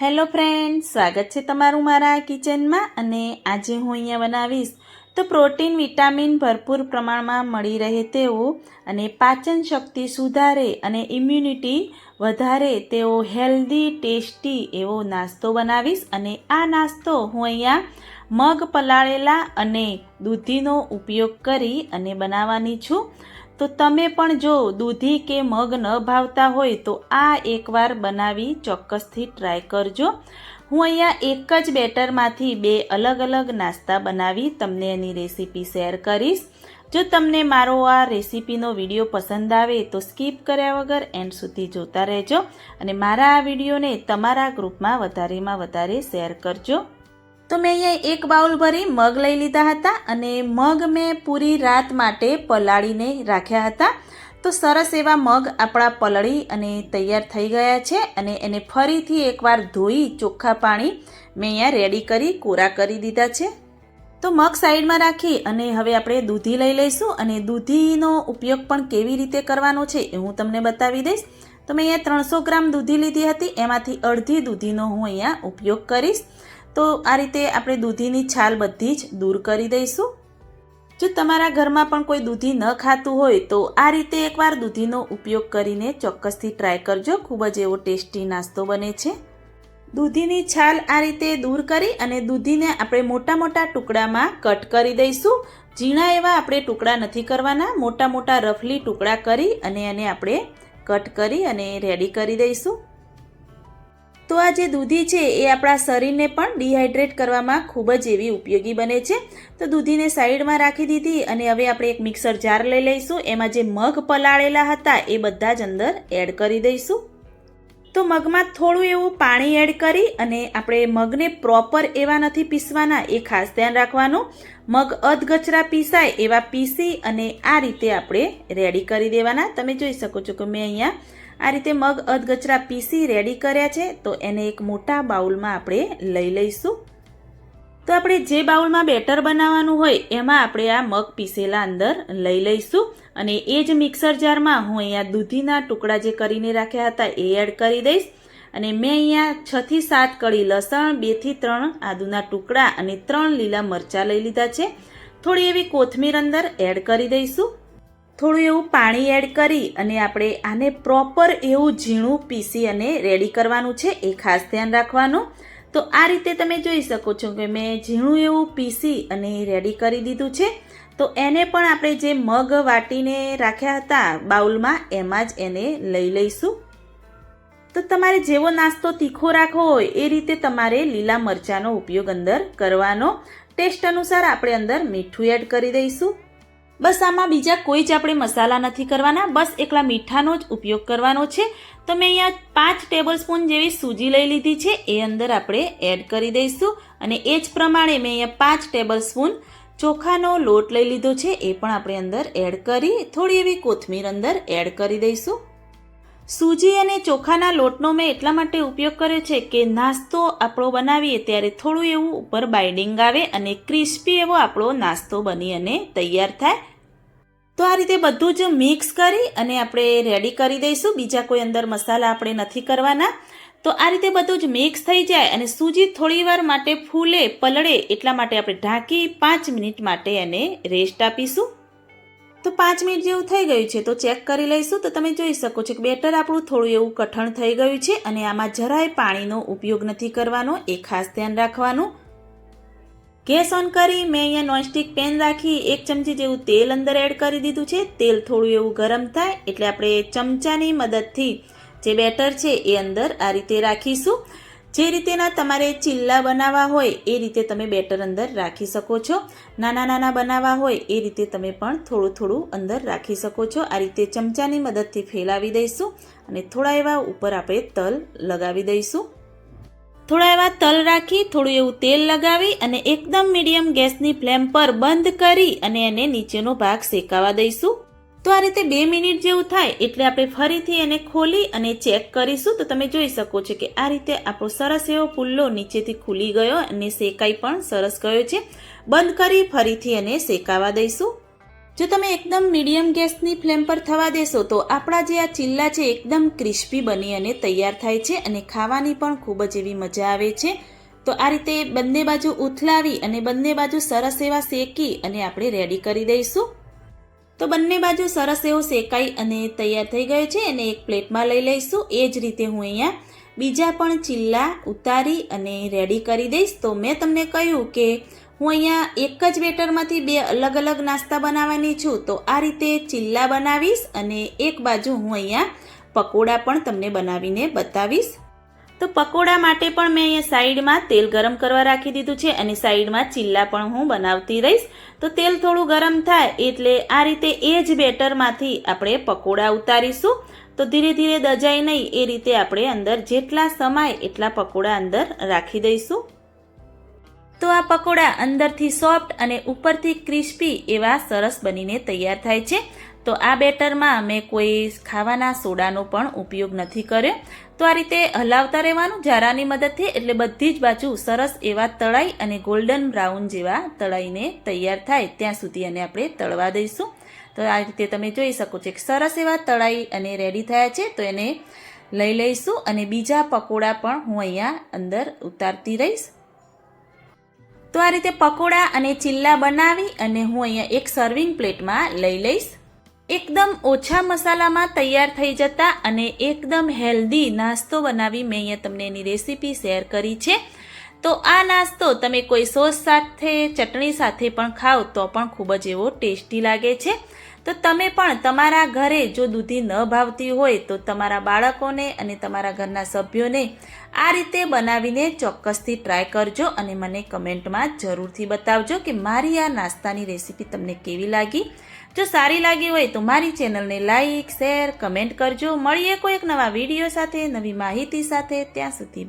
Hello friend સ્વાગત છે તમારું મારા કિચનમાં અને આજે હું અહીંયા બનાવીશ તો પ્રોટીન, વિટામિન ભરપૂર પ્રમાણમાં મળી રહે તેવું અને પાચન શક્તિ સુધારે અને ઇમ્યુનિટી વધારે તેવો હેલ્ધી ટેસ્ટી એવો નાસ્તો બનાવીશ અને આ નાસ્તો હું અહીંયા મગ પલાળેલા અને દૂધીનો ઉપયોગ કરી અને બનાવવાની છું. તો તમે પણ જો દૂધી કે મગ ન ભાવતા હોય તો આ એકવાર બનાવી ચોક્કસથી ટ્રાય કરજો. હું અહીંયા એક જ બેટરમાંથી બે અલગ અલગ નાસ્તા બનાવી તમને એની રેસીપી શેર કરીશ. જો તમને મારો આ રેસીપીનો વીડિયો પસંદ આવે તો સ્કીપ કર્યા વગર એન્ડ સુધી જોતા રહેજો અને મારા આ વિડીયોને તમારા ગ્રુપમાં વધારેમાં વધારે શેર કરજો. તો મેં અહીંયા એક બાઉલ ભરી મગ લઈ લીધા હતા અને મગ મેં પૂરી રાત માટે પલાળીને રાખ્યા હતા. તો સરસ એવા મગ આપણા પલળી અને તૈયાર થઈ ગયા છે અને એને ફરીથી એકવાર ધોઈ ચોખ્ખા પાણી મેં અહીંયા રેડી કરી, કોરા કરી દીધા છે. તો મગ સાઈડમાં રાખી અને હવે આપણે દૂધી લઈ લઈશું અને દૂધીનો ઉપયોગ પણ કેવી રીતે કરવાનો છે એ હું તમને બતાવી દઈશ. તો મેં અહીંયા ત્રણસો ગ્રામ દૂધી લીધી હતી, એમાંથી અડધી દૂધીનો હું અહીંયા ઉપયોગ કરીશ. તો આ રીતે આપણે દૂધીની છાલ બધી જ દૂર કરી દઈશું. જો તમારા ઘરમાં પણ કોઈ દૂધી ન ખાતું હોય તો આ રીતે એકવાર દૂધીનો ઉપયોગ કરીને ચોક્કસથી ટ્રાય કરજો. ખૂબ જ એવો ટેસ્ટી નાસ્તો બને છે. દૂધીની છાલ આ રીતે દૂર કરી અને દૂધીને આપણે મોટા મોટા ટુકડામાં કટ કરી દઈશું. ઝીણા એવા આપણે ટુકડા નથી કરવાના. મોટા મોટા રફલી ટુકડા કરી અને એને આપણે કટ કરી અને રેડી કરી દઈશું. તો આ જે દૂધી છે એ આપણા શરીરને પણ ડિહાઇડ્રેટ કરવામાં ખૂબ જ એવી ઉપયોગી બને છે. તો દૂધીને સાઈડમાં રાખી દીધી અને હવે આપણે એક મિક્સર જાર લઈ લઈશું. એમાં જે મગ પલાળેલા હતા એ બધા જ અંદર એડ કરી દઈશું. તો મગમાં થોડું એવું પાણી એડ કરી અને આપણે મગને પ્રોપર એવા નથી પીસવાના, એ ખાસ ધ્યાન રાખવાનું. મગ અધગચરા પીસાય એવા પીસી અને આ રીતે આપણે રેડી કરી દેવાના. તમે જોઈ શકો છો કે મેં અહીંયા આ રીતે મગ અધગચરા પીસી રેડી કર્યા છે, તો એને એક મોટા બાઉલમાં આપણે લઈ લઈશું. તો આપણે જે બાઉલમાં બેટર બનાવવાનું હોય, એમાં આપણે આ મગ પીસેલા અંદર લઈ લઈશું. અને એ જ મિક્સર જારમાં હું અહીંયા દૂધીના ટુકડા જે કરીને રાખ્યા હતા એ એડ કરી દઈશ. અને મેં અહીંયા છથી સાત કળી લસણ બેથી ત્રણ આદુના ટુકડા અને ત્રણ લીલા મરચાં લઈ લીધા છે. થોડી એવી કોથમીર અંદર એડ કરી દઈશું. થોડું એવું પાણી એડ કરી અને આપણે આને પ્રોપર એવું ઝીણું પીસી અને રેડી કરવાનું છે, એ ખાસ ધ્યાન રાખવાનું. તો આ રીતે તમે જોઈ શકો છો કે મેં ઝીણું એવું પીસી અને રેડી કરી દીધું છે. તો એને પણ આપણે જે મગ વાટીને રાખ્યા હતા બાઉલમાં, એમાં જ એને લઈ લઈશું. તો તમારે જેવો નાસ્તો તીખો રાખવો હોય, એ રીતે તમારે લીલા મરચાંનો ઉપયોગ અંદર કરવાનો. ટેસ્ટ અનુસાર આપણે અંદર મીઠું એડ કરી દઈશું. બસ આમાં બીજા કોઈ જ આપણે મસાલા નથી કરવાના. બસ એકલા મીઠાનો જ ઉપયોગ કરવાનો છે. તો મેં અહીંયા પાંચ ટેબલ સ્પૂન જેવી સૂજી લઈ લીધી છે. એ અંદર આપણે એડ કરી દઈશું. અને એ જ પ્રમાણે મેં અહીંયા પાંચ ટેબલ સ્પૂન ચોખાનો લોટ લઈ લીધો છે. એ પણ આપણે અંદર એડ કરી થોડી એવી કોથમીર અંદર એડ કરી દઈશું. સૂજી અને ચોખાના લોટનો મેં એટલા માટે ઉપયોગ કર્યો છે કે નાસ્તો આપણો બનાવીએ ત્યારે થોડું એવું ઉપર બાઇડિંગ આવે અને ક્રિસ્પી એવો આપણો નાસ્તો બની અને તૈયાર થાય. તો આ રીતે બધું જ મિક્સ કરી અને આપણે રેડી કરી દઈશું. બીજા કોઈ અંદર મસાલા આપણે નથી કરવાના. તો આ રીતે બધું જ મિક્સ થઈ જાય અને સૂજી થોડીવાર માટે ફૂલે, પલળે એટલા માટે આપણે ઢાંકી પાંચ મિનિટ માટે એને રેસ્ટ આપીશું. તો પાંચ મિનિટ જેવું થઈ ગયું છે, તો ચેક કરી લઈશું. તો તમે જોઈ શકો છો કે બેટર આપણું થોડું એવું કઠણ થઈ ગયું છે અને આમાં જરાય પાણીનો ઉપયોગ નથી કરવાનો, એ ખાસ ધ્યાન રાખવાનું. ગેસ ઓન કરી મેં અહીંયા નોનસ્ટિક પેન રાખી, એક ચમચી જેવું તેલ અંદર એડ કરી દીધું છે. તેલ થોડું એવું ગરમ થાય એટલે આપણે ચમચાની મદદથી જે બેટર છે એ અંદર આ રીતે રાખીશું. જે રીતેના તમારે ચિલ્લા બનાવવા હોય એ રીતે તમે બેટર અંદર રાખી શકો છો. નાના નાના બનાવવા હોય એ રીતે તમે પણ થોડું થોડું અંદર રાખી શકો છો. આ રીતે ચમચાની મદદથી ફેલાવી દઈશું અને થોડા એવા ઉપર આપણે તલ લગાવી દઈશું. થોડા એવા તલ રાખી થોડું એવું તેલ લગાવી અને એકદમ મીડિયમ ગેસની ફ્લેમ પર બંધ કરી અને એને નીચેનો ભાગ શેકાવા દઈશું. તો આ રીતે બે મિનિટ જેવું થાય એટલે આપણે ફરીથી એને ખોલી અને ચેક કરીશું. તો તમે જોઈ શકો છો કે આ રીતે આપણો સરસ એવો પુલ્લો નીચેથી ખુલી ગયો અને શેકાઈ પણ સરસ ગયો છે. બંધ કરી ફરીથી એને શેકાવા દઈશું. જો તમે એકદમ મીડિયમ ગેસની ફ્લેમ પર થવા દેશો તો આપણા જે આ ચિલ્લા છે એકદમ ક્રિસ્પી બની અને તૈયાર થાય છે અને ખાવાની પણ ખૂબ જ એવી મજા આવે છે. તો આ રીતે બંને બાજુ ઉથલાવી અને બંને બાજુ સરસ એવા શેકી અને આપણે રેડી કરી દઈશું. તો બંને બાજુ સરસ એવો શેકાઈ અને તૈયાર થઈ ગયો છે અને એક પ્લેટમાં લઈ લઈશું. એ જ રીતે હું અહીંયા બીજા પણ ચિલ્લા ઉતારી અને રેડી કરી દઈશ. તો મેં તમને કહ્યું કે હું અહીંયા એક જ બેટરમાંથી બે અલગ અલગ નાસ્તા બનાવવાની છું. તો આ રીતે ચિલ્લા બનાવીશ અને એક બાજુ હું અહીંયા પકોડા પણ તમને બનાવીને બતાવીશ. તો પકોડા માટે પણ મેં અહીંયા સાઈડમાં તેલ ગરમ કરવા રાખી દીધું છે અને સાઈડમાં ચીલ્લા પણ હું બનાવતી રહીશ. તો તેલ થોડું ગરમ થાય એટલે આ રીતે એ જ બેટરમાંથી આપણે પકોડા ઉતારીશું. તો ધીરે ધીરે દજાય નહીં, એ રીતે આપણે અંદર જેટલા સમાય એટલા પકોડા અંદર રાખી દઈશું. તો આ પકોડા અંદરથી સોફ્ટ અને ઉપરથી ક્રિસ્પી એવા સરસ બનીને તૈયાર થાય છે. તો આ બેટરમાં મેં કોઈ ખાવાના સોડાનો પણ ઉપયોગ નથી કર્યો. તો આ રીતે હલાવતા રહેવાનું જારાની મદદથી એટલે બધી જ બાજુ સરસ એવા તળાઈ અને ગોલ્ડન બ્રાઉન જેવા તળાઈને તૈયાર થાય ત્યાં સુધી એને આપણે તળવા દઈશું. તો આ રીતે તમે જોઈ શકો છો સરસ એવા તળાઈ અને રેડી થયા છે. તો એને લઈ લઈશું અને બીજા પકોડા પણ હું અહીંયા અંદર ઉતારતી રહીશ. તો આ રીતે પકોડા અને ચિલ્લા બનાવી અને હું અહીંયા એક સર્વિંગ પ્લેટમાં લઈ લઈશ. એકદમ ઓછા મસાલામાં તૈયાર થઈ જતા અને એકદમ હેલ્ધી નાસ્તો બનાવી મેં અહીંયા તમને એની રેસીપી શેર કરી છે. તો આ નાસ્તો તમે કોઈ સોસ સાથે, ચટણી સાથે પણ ખાઓ તો પણ ખૂબ જ એવો ટેસ્ટી લાગે છે. તો તમે પણ તમારા ઘરે જો દૂધી ન ભાવતી હોય તો તમારા બાળકોને અને તમારા ઘરના સભ્યોને આ રીતે બનાવીને ચોક્કસથી ટ્રાય કરજો અને મને કમેન્ટમાં જરૂરથી બતાવજો કે મારી આ નાસ્તાની રેસીપી તમને કેવી લાગી. જો સારી લાગી હોય તો મારી ચેનલને લાઈક શેર કમેન્ટ કરજો. મળીએ કોઈ એક નવા વીડિયો સાથે, નવી માહિતી સાથે. ત્યાં સુધી